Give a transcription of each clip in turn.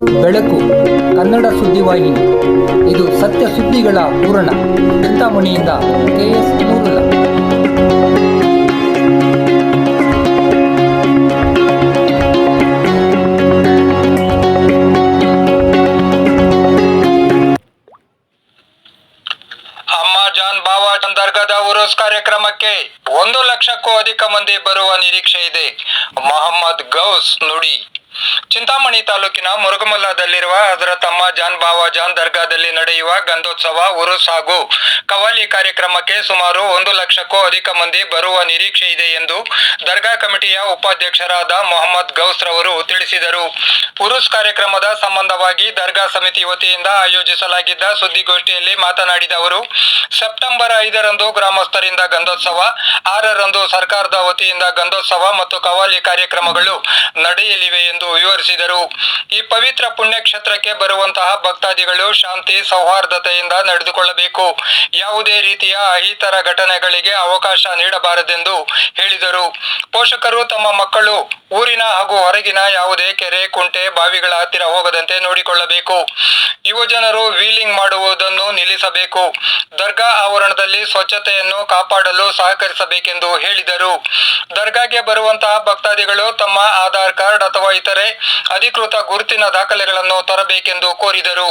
ಬೆಳಕು, ಕನ್ನಡ ಸುದ್ದಿವಾಹಿನಿ ಇದು ಸತ್ಯ ಸುದ್ದಿಗಳ ಪೂರಣ ಚಿಂತಾಮಣಿಯಿಂದ ಕೆಎಸ್ ನೂರುಲ್ಲ ಕಾರ್ಯಕ್ರಮಕ್ಕೆ ಒಂದು ಲಕ್ಷಕ್ಕೂ ಅಧಿಕ ಮಂದಿ ಬರುವ ನಿರೀಕ್ಷೆ ಇದೆ. ಮೊಹಮ್ಮದ್ ಗೌಸ್ ನುಡಿ. ಚಿಂತಾಮಣಿ ತಾಲೂಕಿನ ಮುರುಗಮಲ್ಲದಲ್ಲಿರುವ ಅದರ ತಮ್ಮ ಜಾನ್ ಬಾವಾ ಜಾನ್ ದರ್ಗಾದಲ್ಲಿ ನಡೆಯುವ ಗಂಧೋತ್ಸವ ಉರುಸ್ ಹಾಗೂ ಕವಾಲಿ ಕಾರ್ಯಕ್ರಮಕ್ಕೆ ಸುಮಾರು ಒಂದು ಲಕ್ಷಕ್ಕೂ ಅಧಿಕ ಮಂದಿ ಬರುವ ನಿರೀಕ್ಷೆ ಇದೆ ಎಂದು ದರ್ಗಾ ಕಮಿಟಿಯ ಉಪಾಧ್ಯಕ್ಷರಾದ ಮೊಹಮ್ಮದ್ ಗೌಸ್ ರವರು ತಿಳಿಸಿದರು. ಉರುಸ್ ಕಾರ್ಯಕ್ರಮದ ಸಂಬಂಧವಾಗಿ ದರ್ಗಾ ಸಮಿತಿ ವತಿಯಿಂದ ಆಯೋಜಿಸಲಾಗಿದ್ದ ಸುದ್ದಿಗೋಷ್ಠಿಯಲ್ಲಿ ಮಾತನಾಡಿದ ಅವರು, ಸೆಪ್ಟೆಂಬರ್ ಐದರಂದು ಗ್ರಾಮಸ್ಥರಿಂದ ಗಂಧೋತ್ಸವ, ಆರರಂದು ಸರ್ಕಾರದ ವತಿಯಿಂದ ಗಂಧೋತ್ಸವ ಮತ್ತು ಕವಾಲಿ ಕಾರ್ಯಕ್ರಮಗಳು ನಡೆಯಲಿವೆ ಎಂದು ವಿವರಿಸಿದರು. ಈ ಪವಿತ್ರ ಪುಣ್ಯಕ್ಷೇತ್ರಕ್ಕೆ ಬರುವಂತಹ ಭಕ್ತಾದಿಗಳು ಶಾಂತಿ, ಸೌಹಾರ್ದತೆಯಿಂದ ನಡೆದುಕೊಳ್ಳಬೇಕು. ಯಾವುದೇ ರೀತಿಯ ಅಹಿತರ ಘಟನೆಗಳಿಗೆ ಅವಕಾಶ ನೀಡಬಾರದೆಂದು ಹೇಳಿದರು. ಪೋಷಕರು ತಮ್ಮ ಮಕ್ಕಳು ಊರಿನ ಹಾಗೂ ಹೊರಗಿನ ಯಾವುದೇ ಕೆರೆ, ಕುಂಟೆ, ಬಾವಿಗಳ ಹತ್ತಿರ ಹೋಗದಂತೆ ನೋಡಿಕೊಳ್ಳಬೇಕು. ಯುವಜನರು ವೀಲಿಂಗ್ ಮಾಡುವುದನ್ನು ನಿಲ್ಲಿಸಬೇಕು. ದರ್ಗಾ ಆವರಣದಲ್ಲಿ ಸ್ವಚ್ಛತೆಯನ್ನು ಕಾಪಾಡಲು ಸಹಕರಿಸಬೇಕೆಂದು ಹೇಳಿದರು. ದರ್ಗಾಗೆ ಬರುವಂತಹ ಭಕ್ತಾದಿಗಳು ತಮ್ಮ ಆಧಾರ್ ಕಾರ್ಡ್ ಅಥವಾ ಇತರೆ ಅಧಿಕೃತ ಗುರುತಿನ ದಾಖಲೆಗಳನ್ನು ತರಬೇಕೆಂದು ಕೋರಿದರು.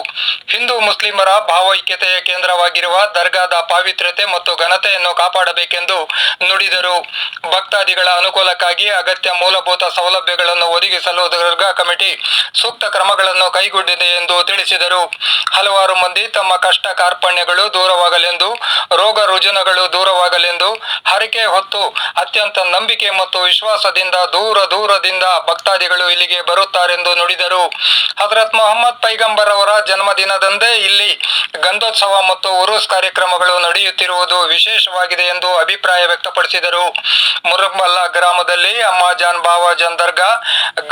ಹಿಂದೂ ಮುಸ್ಲಿಮರ ಭಾವೈಕ್ಯತೆಯ ಕೇಂದ್ರವಾಗಿರುವ ದರ್ಗಾದ ಪಾವಿತ್ರ್ಯತೆ ಮತ್ತು ಘನತೆಯನ್ನು ಕಾಪಾಡಬೇಕೆಂದು ನುಡಿದರು. ಭಕ್ತಾದಿಗಳ ಅನುಕೂಲಕ್ಕಾಗಿ ಅಗತ್ಯ ಮೂಲಭೂತ ಸೌಲಭ್ಯಗಳನ್ನು ಒದಗಿಸಲು ದರ್ಗಾ ಕಮಿಟಿ ಸೂಕ್ತ ಕ್ರಮಗಳನ್ನು ಕೈಗೊಂಡಿದೆ ಎಂದು ತಿಳಿಸಿದರು. ಹಲವಾರು ಮಂದಿ ತಮ್ಮ ಕಷ್ಟ ಕಾರ್ಪಣ್ಯಗಳು ದೂರವಾಗಲೆಂದು, ರೋಗ ರುಜಿನಗಳು ದೂರವಾಗಲೆಂದು, ಹರಕೆ ಹೊತ್ತು ಅತ್ಯಂತ ನಂಬಿಕೆ ಮತ್ತು ವಿಶ್ವಾಸದಿಂದ ದೂರ ದೂರದಿಂದ ಭಕ್ತಾದಿಗಳು ಇಲ್ಲಿಗೆ ಬರುತ್ತಾರೆಂದು ನುಡಿದರು. ಹಜರತ್ ಮೊಹಮ್ಮದ್ ಪೈಗಂಬರ್ ಅವರ ಜನ್ಮದಿನದಂದೇ ಇಲ್ಲಿ ಗಂಧೋತ್ಸವ ಮತ್ತು ಉರುಸ್ ಕಾರ್ಯಕ್ರಮಗಳು ನಡೆಯುತ್ತಿರುವುದು ವಿಶೇಷವಾಗಿದೆ ಎಂದು ಅಭಿಪ್ರಾಯ ವ್ಯಕ್ತಪಡಿಸಿದರು. ಮುರಬ್ಬಲ್ಲಾ ಗ್ರಾಮದಲ್ಲಿ ಅಮ್ಮ ಜಾನ್ ಬಾವಾ ಜಾನ್ ದರ್ಗಾ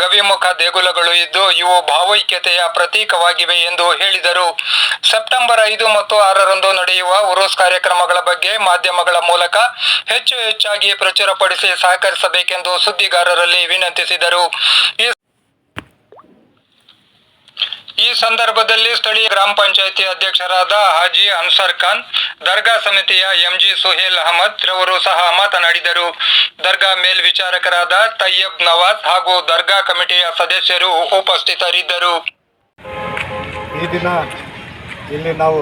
ಗವಿಮುಖ ದೇಗುಲಗಳು ಇದ್ದು ಇವು ಭಾವೈಕ್ಯತೆಯ ಪ್ರತೀಕವಾಗಿವೆ ಎಂದು ಹೇಳಿದರು. ಸೆಪ್ಟೆಂಬರ್ ಐದು ಮತ್ತು ಆರರಂದು ನಡೆಯುವ ಉರುಸ್ ಕಾರ್ಯಕ್ರಮಗಳ ಬಗ್ಗೆ ಮಾಧ್ಯಮಗಳ ಮೂಲಕ ಹೆಚ್ಚು ಹೆಚ್ಚಾಗಿ ಪ್ರಚುರಪಡಿಸಿ ಸಹಕರಿಸಬೇಕೆಂದು ಸುದ್ದಿಗಾರರಲ್ಲಿ ವಿನಂತಿಸಿದರು. ಈ ಈ ಸಂದರ್ಭದಲ್ಲಿ ಸ್ಥಳೀಯ ಗ್ರಾಮ ಪಂಚಾಯಿತಿ ಅಧ್ಯಕ್ಷರಾದ ಹಾಜಿ ಅನ್ಸರ್ ಖಾನ್, ದರ್ಗಾ ಸಮಿತಿಯ ಎಂಜಿ ಸುಹೇಲ್ ಅಹಮದ್ ರವರು ಸಹ ಮಾತನಾಡಿದರು. ದರ್ಗಾ ಮೇಲ್ವಿಚಾರಕರಾದ ತಯ್ಯಬ್ ನವಾಜ್ ಹಾಗೂ ದರ್ಗಾ ಕಮಿಟಿಯ ಸದಸ್ಯರು ಉಪಸ್ಥಿತರಿದ್ದರು. ಈ ದಿನ ಇಲ್ಲಿ ನಾವು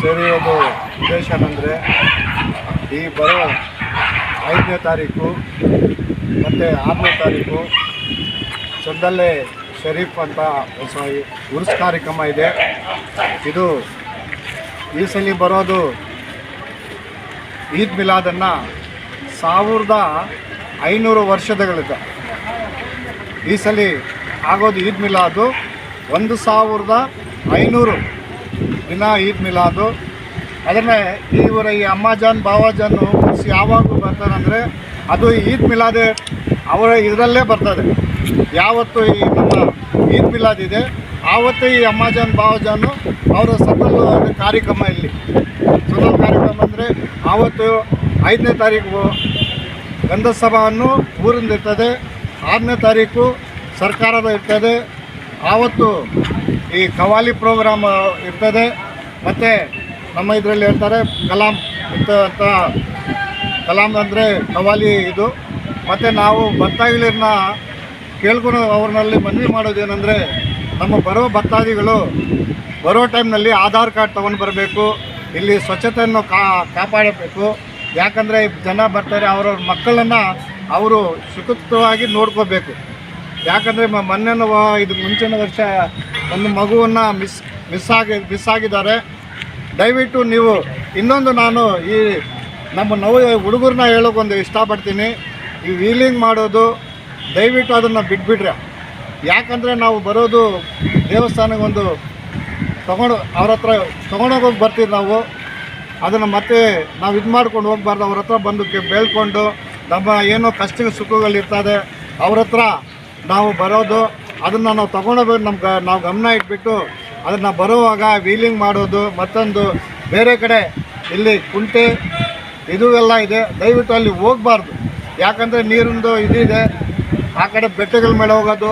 ಸೇರಿರೋದು ಉದ್ದೇಶ ಅಂದರೆ ಈ ಬರೋ ಐದನೇ ತಾರೀಕು ಮತ್ತು ಆರನೇ ತಾರೀಕು ಸದ್ಯಲ್ಲೇ ಶರೀಫ್ ಅಂತ ಹೊಸ ಉರ್ಸ್ ಕಾರ್ಯಕ್ರಮ ಇದೆ. ಇದು ಈ ಸಲ ಬರೋದು ಈದ್ ಮಿಲಾದನ್ನು ಸಾವಿರದ ಐನೂರು ವರ್ಷದಗಳಿದೆ. ಈ ಸಲ ಆಗೋದು ಈದ್ ಮಿಲಾದು ಒಂದು ಸಾವಿರದ ಐನೂರು ದಿನ ಈದ್ ಮಿಲಾದು. ಅದನ್ನೇ ಇವರ ಈ ಅಮ್ಮಾಜಾನ್, ಬಾವಾಜಾನ್ ಉರ್ಸ್ ಯಾವಾಗ ಬರ್ತಾರಂದರೆ ಅದು ಈದ್ ಮಿಲಾದೆ ಅವರ ಇದರಲ್ಲೇ ಬರ್ತದೆ. ಯಾವತ್ತು ಈ ನಮ್ಮ ಈದ್ ಮಿಲಾದ್ ಇದೆ. ಆವತ್ತು ಈ ಅಮ್ಮಾಜಾನ್, ಬಾವಜಾನು ಅವರ ಸಕಲ್ ಕಾರ್ಯಕ್ರಮ ಇಲ್ಲಿ. ಸಫಲ ಕಾರ್ಯಕ್ರಮ ಅಂದರೆ ಆವತ್ತು ಐದನೇ ತಾರೀಕು ಗಂಧಸಭವನ್ನು ಊರಿಂದ ಇರ್ತದೆ ಆರನೇ ತಾರೀಕು ಸರ್ಕಾರದ ಇರ್ತದೆ. ಆವತ್ತು ಈ ಕವಾಲಿ ಪ್ರೋಗ್ರಾಮ್ ಇರ್ತದೆ. ಮತ್ತು ನಮ್ಮ ಇದರಲ್ಲಿ ಹೇಳ್ತಾರೆ ಕಲಾಂ ಅಂತ ಕಲಾಂ ಅಂದರೆ ಕವಾಲಿ ಇದು. ಮತ್ತು ನಾವು ಭಕ್ತಾದಿಗಳನ್ನ ಕೇಳ್ಕೊಂಡು ಅವ್ರನ್ನಲ್ಲಿ ಮನವಿ ಮಾಡೋದೇನೆಂದರೆ, ನಮ್ಮ ಬರೋ ಭಕ್ತಾದಿಗಳು ಬರೋ ಟೈಮ್ನಲ್ಲಿ ಆಧಾರ್ ಕಾರ್ಡ್ ತೊಗೊಂಡು ಬರಬೇಕು, ಇಲ್ಲಿ ಸ್ವಚ್ಛತೆಯನ್ನು ಕಾ, ಕಾಪಾಡಬೇಕು. ಯಾಕಂದರೆ ಜನ ಬರ್ತಾರೆ, ಅವರವ್ರ ಮಕ್ಕಳನ್ನು ಅವರು ಸುಖವಾಗಿ ನೋಡ್ಕೋಬೇಕು. ಯಾಕಂದರೆ ಮೊನ್ನೆ ಇದು ಮುಂಚಿನ ವರ್ಷ ಒಂದು ಮಗುವನ್ನು ಮಿಸ್ ಮಿಸ್ ಆಗಿ, ಮಿಸ್ ಆಗಿದ್ದಾರೆ. ದಯವಿಟ್ಟು ನೀವು ಇನ್ನೊಂದು ನಾನು ಈ ನಮ್ಮ ನವ ಹುಡುಗರನ್ನ ಹೇಳೋಕ್ಕೊಂದು ಇಷ್ಟಪಡ್ತೀನಿ. ಈ ವೀಲಿಂಗ್ ಮಾಡೋದು ದಯವಿಟ್ಟು ಅದನ್ನು ಬಿಟ್ಬಿಟ್ರೆ. ಯಾಕಂದರೆ ನಾವು ಬರೋದು ದೇವಸ್ಥಾನಕ್ಕೆ ಒಂದು ತೊಗೊಂಡು ಅವ್ರ ಹತ್ರ ತೊಗೊಂಡೋಗೋಗಿ ಬರ್ತೀವಿ ನಾವು. ಅದನ್ನು ಮತ್ತೆ ನಾವು ಇದು ಮಾಡ್ಕೊಂಡು ಹೋಗ್ಬಾರ್ದು. ಅವ್ರ ಹತ್ರ ಬಂದು ಬೇಳ್ಕೊಂಡು ನಮ್ಮ ಏನೋ ಕಷ್ಟ ಸುಖಗಳಿರ್ತದೆ ಅವ್ರ ಹತ್ರ ನಾವು ಬರೋದು, ಅದನ್ನು ನಾವು ತೊಗೊಂಡೋಗ್ಬೇಕು ನಮ್ಗೆ ನಾವು ಗಮನ ಇಟ್ಬಿಟ್ಟು ಅದನ್ನು ಬರುವಾಗ ವೀಲಿಂಗ್ ಮಾಡೋದು, ಮತ್ತೊಂದು ಬೇರೆ ಕಡೆ ಇಲ್ಲಿ ಕುಂಟೆ, ಇದು ಎಲ್ಲ ಇದೆ. ದಯವಿಟ್ಟು ಅಲ್ಲಿ ಹೋಗ್ಬಾರ್ದು. ಯಾಕಂದರೆ ನೀರಿಂದು ಇದಿದೆ. ಆ ಕಡೆ ಬೆಟ್ಟಗಳ ಮೇಲೆ ಹೋಗೋದು,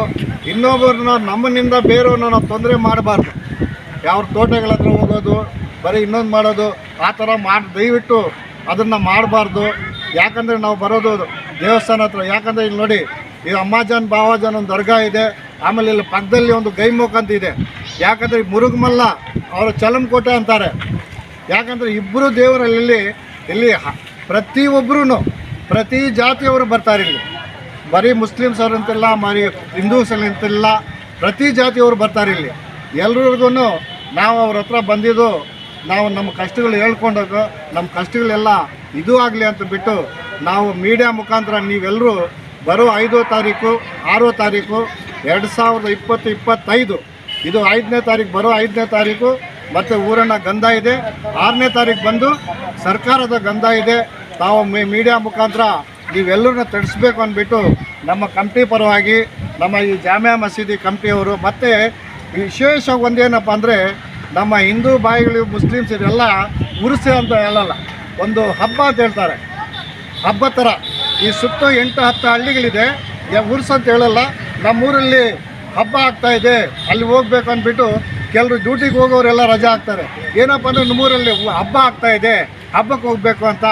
ಇನ್ನೊಬ್ಬರನ್ನ ನಮ್ಮನಿಂದ ಬೇರೆಯವ್ರನ್ನ ನಾವು ತೊಂದರೆ ಮಾಡಬಾರ್ದು. ಯಾವ ತೋಟಗಳ ಹತ್ರ ಹೋಗೋದು, ಬರೀ ಇನ್ನೊಂದು ಮಾಡೋದು, ಆ ಥರ ಮಾಡಿ, ದಯವಿಟ್ಟು ಅದನ್ನು ಮಾಡಬಾರ್ದು. ಯಾಕಂದರೆ ನಾವು ಬರೋದು ದೇವಸ್ಥಾನ ಹತ್ರ. ಯಾಕಂದರೆ ಇಲ್ಲಿ ನೋಡಿ, ಈ ಅಮ್ಮಾಜಾನ್ ಬಾವಾಜಾನ್ ಒಂದು ದರ್ಗಾ ಇದೆ. ಆಮೇಲೆ ಇಲ್ಲಿ ಪಕ್ಕದಲ್ಲಿ ಒಂದು ಗೈಮುಖ ಅಂತ ಇದೆ. ಯಾಕಂದರೆ ಮುರುಗಮಲ್ಲ ಅವರು ಚಲಂಕೋಟೆ ಅಂತಾರೆ. ಯಾಕಂದರೆ ಇಬ್ಬರು ದೇವರಲ್ಲಿ ಇಲ್ಲಿ ಪ್ರತಿಯೊಬ್ಬರೂ ಪ್ರತಿ ಜಾತಿಯವರು ಬರ್ತಾರೆ ಇಲ್ಲಿ. ಬರೀ ಮುಸ್ಲಿಮ್ಸ್ ಅವ್ರು ಅಂತಿಲ್ಲ ಮರಿ ಹಿಂದೂಸ್ ಅಂತಿಲ್ಲ ಪ್ರತಿ ಜಾತಿಯವರು ಬರ್ತಾರೆ ಇಲ್ಲಿ. ಎಲ್ರಿಗೂ ನಾವು ಅವ್ರ ಹತ್ರ ಬಂದಿದ್ದು, ನಾವು ನಮ್ಮ ಕಷ್ಟಗಳು ಹೇಳ್ಕೊಂಡೋಗ ನಮ್ಮ ಕಷ್ಟಗಳೆಲ್ಲ ಇದು ಆಗಲಿ ಅಂತ ಬಿಟ್ಟು ನಾವು ಮೀಡಿಯಾ ಮುಖಾಂತರ ನೀವೆಲ್ಲರೂ ಬರೋ ಐದೋ ತಾರೀಕು, ಆರೋ ತಾರೀಕು, ಎರಡು ಸಾವಿರದ ಇಪ್ಪತ್ತು ಇಪ್ಪತ್ತೈದು, ಇದು ಐದನೇ ತಾರೀಕು, ಬರೋ ಐದನೇ ತಾರೀಕು, ಮತ್ತು ಊರನ್ನ ಗಂಧ ಇದೆ. ಆರನೇ ತಾರೀಕು ಬಂದು ಸರ್ಕಾರದ ಗಂಧ ಇದೆ. ತಾವು ಮೀಡಿಯಾ ಮುಖಾಂತರ ನೀವೆಲ್ಲರನ್ನ ತಡಿಸ್ಬೇಕು ಅಂದ್ಬಿಟ್ಟು ನಮ್ಮ ಕಮಿಟಿ ಪರವಾಗಿ ನಮ್ಮ ಈ ಜಾಮಿಯಾ ಮಸೀದಿ ಕಮಿಟಿಯವರು ಮತ್ತು ವಿಶೇಷ ಒಂದೇನಪ್ಪ ಅಂದರೆ ನಮ್ಮ ಹಿಂದೂ ಬಾಯಿಗಳು, ಮುಸ್ಲಿಮ್ಸ್ ಇದೆಲ್ಲ ಉರ್ಸೆ ಅಂತ ಹೇಳಲ್ಲ, ಒಂದು ಹಬ್ಬ ಅಂತ ಹೇಳ್ತಾರೆ. ಹಬ್ಬ ಥರ ಈ ಸುತ್ತ ಎಂಟು ಹತ್ತು ಹಳ್ಳಿಗಳಿದೆ. ಉರ್ಸ್ ಅಂತ ಹೇಳಲ್ಲ, ನಮ್ಮೂರಲ್ಲಿ ಹಬ್ಬ ಆಗ್ತಾ ಇದೆ. ಅಲ್ಲಿ ಹೋಗ್ಬೇಕು ಅಂದ್ಬಿಟ್ಟು ಕೆಲವರು ಡ್ಯೂಟಿಗೆ ಹೋಗೋರೆಲ್ಲ ರಜೆ ಆಗ್ತಾರೆ ಏನಪ್ಪ ಅಂದರೆ ನಮ್ಮೂರಲ್ಲಿ ಹಬ್ಬ ಆಗ್ತಾ ಇದೆ. ಹಬ್ಬಕ್ಕೆ ಹೋಗಬೇಕು ಅಂತ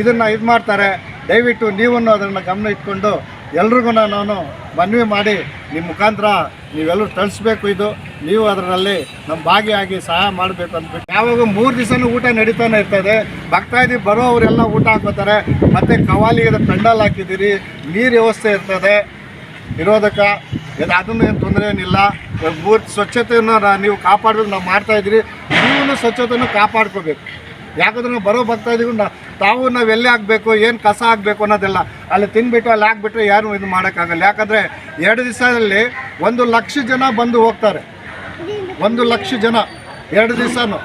ಇದನ್ನು ಇದು ಮಾಡ್ತಾರೆ. ದಯವಿಟ್ಟು ನೀವು ಅದನ್ನು ಗಮನ ಇಟ್ಕೊಂಡು ಎಲ್ರಿಗೂ ನಾನು ಮನವಿ ಮಾಡಿ ನಿಮ್ಮ ಮುಖಾಂತರ ನೀವೆಲ್ಲರೂ ತಳಿಸ್ಬೇಕು ಇದು. ನೀವು ಅದರಲ್ಲಿ ನಮ್ಮ ಭಾಗಿಯಾಗಿ ಸಹಾಯ ಮಾಡಬೇಕು ಅಂದ್ಬಿಟ್ಟು ಯಾವಾಗ ಮೂರು ದಿವಸನೂ ಊಟ ನಡೀತಾನೆ ಇರ್ತದೆ. ಭಕ್ತಾದಿ ಬರೋವರೆಲ್ಲ ಊಟ ಹಾಕೋತಾರೆ ಮತ್ತು ಕವಾಲಿಗೆ ಪೆಂಡಲ್ ಹಾಕಿದ್ದೀರಿ. ನೀರು ವ್ಯವಸ್ಥೆ ಇರ್ತದೆ. ಇರೋದಕ್ಕೆ ಅದನ್ನು ಏನು ತೊಂದರೆ ಏನಿಲ್ಲ. ಮೂರು ಸ್ವಚ್ಛತೆಯನ್ನು ನೀವು ಕಾಪಾಡಬೇಕು, ನಾವು ಮಾಡ್ತಾಯಿದ್ದೀರಿ ನೀವು ಸ್ವಚ್ಛತೆಯನ್ನು ಕಾಪಾಡ್ಕೋಬೇಕು. ಯಾಕಂದ್ರೆ ಬರೋ ಬರ್ತಾ ಇದೀವಿ ತಾವು ನಾವು ಎಲ್ಲಿ ಹಾಕಬೇಕು ಏನು ಕಸ ಹಾಕಬೇಕು ಅನ್ನೋದೆಲ್ಲ ಅಲ್ಲಿ ತಿನ್ಬಿಟ್ಟು ಅಲ್ಲಿ ಹಾಕ್ಬಿಟ್ರೆ ಯಾರು ಇದು ಮಾಡೋಕ್ಕಾಗಲ್ಲ. ಯಾಕಂದರೆ ಎರಡು ದಿವಸದಲ್ಲಿ ಒಂದು ಲಕ್ಷ ಜನ ಬಂದು ಹೋಗ್ತಾರೆ. ಒಂದು ಲಕ್ಷ ಜನ, ಎರಡು ದಿವಸನೂ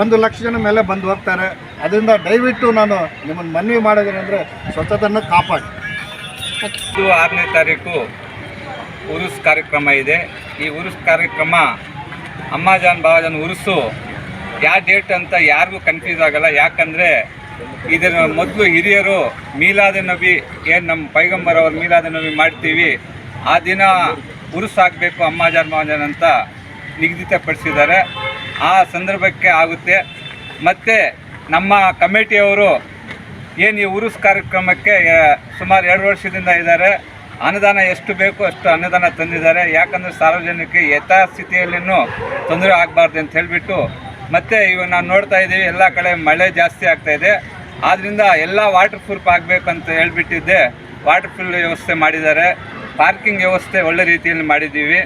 ಒಂದು ಲಕ್ಷ ಜನ ಮೇಲೆ ಬಂದು ಹೋಗ್ತಾರೆ. ಅದರಿಂದ ದಯವಿಟ್ಟು ನಾನು ನಿಮ್ಮನ್ನು ಮನವಿ ಮಾಡೋದೇನೆಂದರೆ ಸ್ವಚ್ಛತೆಯನ್ನು ಕಾಪಾಡಿ. ಆರನೇ ತಾರೀಕು ಉರುಸ್ ಕಾರ್ಯಕ್ರಮ ಇದೆ. ಈ ಉರುಸ್ ಕಾರ್ಯಕ್ರಮ ಅಮ್ಮಾಜಾನ್, ಬಾಬಾಜಾನ್ ಉರುಸು ಯಾವ ಡೇಟ್ ಅಂತ ಯಾರಿಗೂ ಕನ್ಫ್ಯೂಸ್ ಆಗಲ್ಲ. ಯಾಕಂದರೆ ಇದರ ಮೊದಲು ಹಿರಿಯರು ಮೀಲಾದ ನಬಿ, ಏನು ನಮ್ಮ ಪೈಗಂಬರ್ ಅವ್ರ ಮೀಲಾದ ನಬಿ ಮಾಡ್ತೀವಿ, ಆ ದಿನ ಉರುಸ್ ಆಗಬೇಕು ಅಮ್ಮಾಜಾನ್ ಬಾವಾಜಾನ್ ಅಂತ ನಿಗದಿತಪಡಿಸಿದ್ದಾರೆ. ಆ ಸಂದರ್ಭಕ್ಕೆ ಆಗುತ್ತೆ. ಮತ್ತು ನಮ್ಮ ಕಮಿಟಿಯವರು ಏನು ಈ ಉರುಸ್ ಕಾರ್ಯಕ್ರಮಕ್ಕೆ ಸುಮಾರು ಎರಡು ವರ್ಷದಿಂದ ಇದ್ದಾರೆ. ಅನುದಾನ ಎಷ್ಟು ಬೇಕು ಅಷ್ಟು ಅನುದಾನ ತಂದಿದ್ದಾರೆ. ಯಾಕಂದರೆ ಸಾರ್ವಜನಿಕ ಯಥಾಸ್ಥಿತಿಯಲ್ಲಿನೂ ತೊಂದರೆ ಆಗಬಾರ್ದು ಅಂತ ಹೇಳಿಬಿಟ್ಟು ಮತ್ತು ಇವಾಗ ನಾವು ನೋಡ್ತಾ ಇದ್ದೀವಿ ಎಲ್ಲ ಕಡೆ ಮಳೆ ಜಾಸ್ತಿ ಆಗ್ತಾ ಇದೆ. ಆದ್ದರಿಂದ ಎಲ್ಲ ವಾಟರ್ ಪ್ರೂಫ್ ಆಗಬೇಕು ಅಂತ ಹೇಳ್ಬಿಟ್ಟಿದ್ದೆ. ವಾಟರ್ ಫುಲ್ ವ್ಯವಸ್ಥೆ ಮಾಡಿದ್ದಾರೆ. ಪಾರ್ಕಿಂಗ್ ವ್ಯವಸ್ಥೆ ಒಳ್ಳೆ ರೀತಿಯಲ್ಲಿ ಮಾಡಿದ್ದೀವಿ.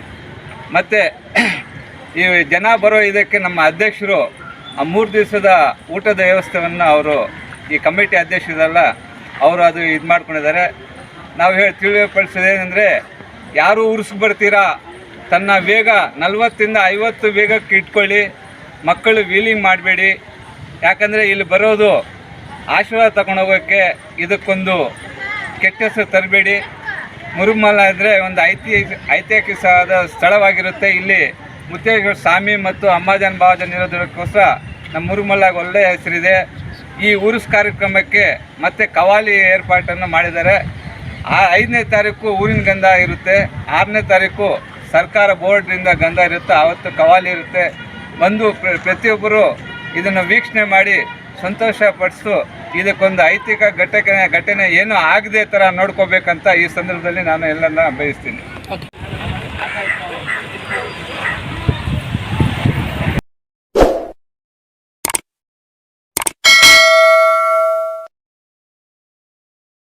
ಮತ್ತು ಈ ಜನ ಬರೋ ಇದಕ್ಕೆ ನಮ್ಮ ಅಧ್ಯಕ್ಷರು ಆ ಮೂರು ದಿವಸದ ಊಟದ ವ್ಯವಸ್ಥೆಯನ್ನು ಅವರು ಈ ಕಮಿಟಿ ಅಧ್ಯಕ್ಷರಲ್ಲ ಅವರು ಅದು ಇದು ಮಾಡ್ಕೊಂಡಿದ್ದಾರೆ. ನಾವು ಹೇಳಿ ತಿಳಿಯಪಡಿಸೋದೇನೆಂದರೆ ಯಾರು ಉರ್ಸ್ಗೆ ಬರ್ತೀರಾ, ತನ್ನ ವೇಗ ನಲವತ್ತಿಂದ ಐವತ್ತು ವೇಗಕ್ಕೆ ಇಟ್ಕೊಳ್ಳಿ. ಮಕ್ಕಳು ವೀಲಿಂಗ್ ಮಾಡಬೇಡಿ. ಯಾಕಂದರೆ ಇಲ್ಲಿ ಬರೋದು ಆಶೀರ್ವಾದ ತಗೊಂಡೋಗೋಕ್ಕೆ ಇದಕ್ಕೊಂದು ಕೆಟ್ಟ ಹೆಸರು ತರಬೇಡಿ. ಮುರುಮಲ ಅಂದರೆ ಒಂದು ಐತಿಹಾಸಿಕ ಐತಿಹಾಸಿಕವಾದ ಸ್ಥಳವಾಗಿರುತ್ತೆ. ಇಲ್ಲಿ ಮುತ್ತೇಶ್ವರ ಸ್ವಾಮಿ ಮತ್ತು ಅಮ್ಮಾಜಾನ್ ಬಾಬಾಜನ್ ಇರೋದಕ್ಕೋಸ್ಕರ ನಮ್ಮ ಮುರುಮಲ್ಲಾಗ ಒಳ್ಳೆಯ ಹೆಸರಿದೆ. ಈ ಊರುಸ್ ಕಾರ್ಯಕ್ರಮಕ್ಕೆ ಮತ್ತೆ ಕವಾಲಿ ಏರ್ಪಾಟನ್ನು ಮಾಡಿದ್ದಾರೆ. ಆ ಐದನೇ ತಾರೀಕು ಊರಿನ ಗಂಧ ಇರುತ್ತೆ. ಆರನೇ ತಾರೀಕು ಸರ್ಕಾರ ಬೋರ್ಡ್ರಿಂದ ಗಂಧ ಇರುತ್ತೆ. ಆವತ್ತು ಕವಾಲಿ ಇರುತ್ತೆ. ಬಂದು ಪ್ರ- ಪ್ರತಿಯೊಬ್ಬರು ಇದನ್ನು ವೀಕ್ಷಣೆ ಮಾಡಿ ಸಂತೋಷ ಪಡಿಸು ಇದಕ್ಕೊಂದು ಐತಿಕ ಘಟನೆ ಘಟನೆ ಏನೂ ಆಗದೆ ಥರ ನೋಡ್ಕೋಬೇಕಂತ ಈ ಸಂದರ್ಭದಲ್ಲಿ ನಾನು ಎಲ್ಲರನ್ನ ಬಯಸ್ತೀನಿ.